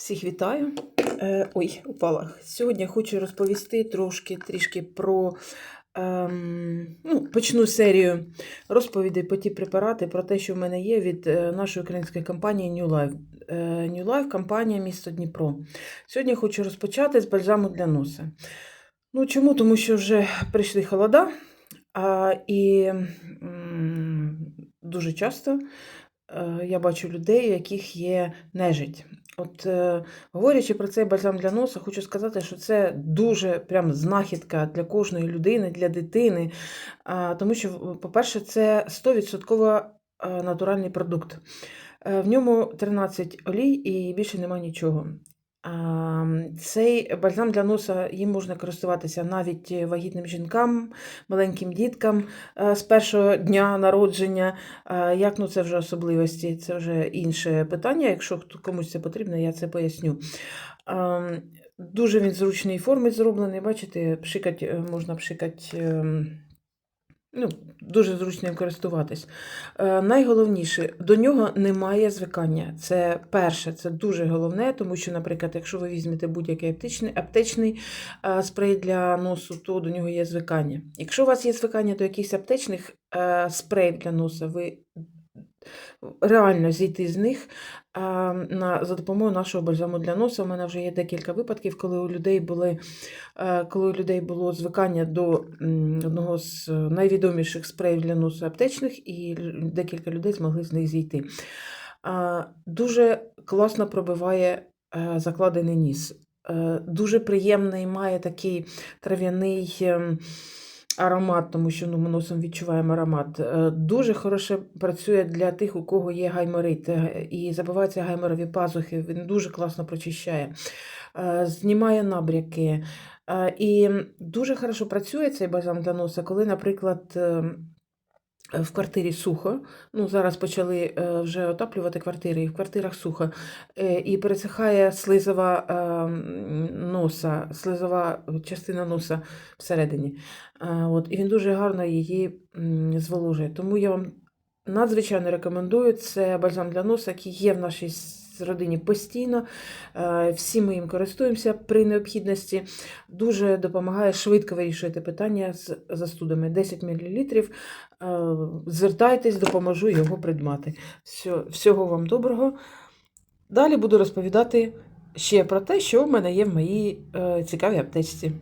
Всіх вітаю. Е, ой, упала. Сьогодні хочу розповісти трошки трішки про. Ем, ну, почну серію розповідей по ті препарати про те, що в мене є від е, нашої української компанії New Life. Е, New Life компанія місто Дніпро. Сьогодні хочу розпочати з бальзаму для носа. Ну, чому? Тому що вже прийшли холода, а, і м, дуже часто е, я бачу людей, у яких є нежить. От, е, говорячи про цей бальзам для носа, хочу сказати, що це дуже прям знахідка для кожної людини, для дитини. Тому що, по-перше, це 100% е, натуральний продукт. Е, В ньому 13 олій і більше нема нічого. Цей бальзам для носа їм можна користуватися навіть вагітним жінкам, маленьким діткам е, з першого дня народження. Як ну це вже особливості, це вже інше питання. Якщо комусь це потрібно, я це поясню. Дуже він зручної форми зроблений. Бачите, пшикать, е, можна пшикати. Ну, дуже зручно їм користуватись. Е, найголовніше, до нього немає звикання. Це перше, це дуже головне, тому що, наприклад, якщо ви візьмете будь-який аптечний, аптечний е, спрей для носу, то до нього є звикання. Якщо у вас є звикання до якихось аптечних е, спреїв для носа, ви реально зійти з них за допомогою нашого бальзаму для носа. У мене вже є декілька випадків, коли у людей були е, коли у людей було звикання до одного з найвідоміших спреїв для носу аптечних, і декілька людей змогли з них зійти. Дуже класно пробиває е, закладений ніс. Е, Дуже приємний, має такий трав'яний ем, аромат, тому що ну, ми носом відчуваємо аромат. Е, Дуже хороше працює для тих, у кого є гайморит е, і забиваються гайморові пазухи. Він дуже класно прочищає, Е, знімає набряки. І дуже хорошо працює цей бальзам для носа, коли, наприклад, ем, в квартирі сухо. Ну, зараз почали е, вже отаплювати квартири, і в квартирах сухо. Е, І пересихає слизова е, носа, слизова частина носа всередині. От, і він дуже гарно її зволожує. Тому я вам надзвичайно рекомендую. Це бальзам для носа, який є в нашій с- родині постійно. Е, Всі ми їм користуємося при необхідності. Дуже допомагає швидко вирішувати питання з застудами. 10 мл. Е, Звертайтесь, допоможу його придбати. Всього вам доброго. Далі буду розповідати ще про те, що в мене є в моїй е, цікавій аптечці.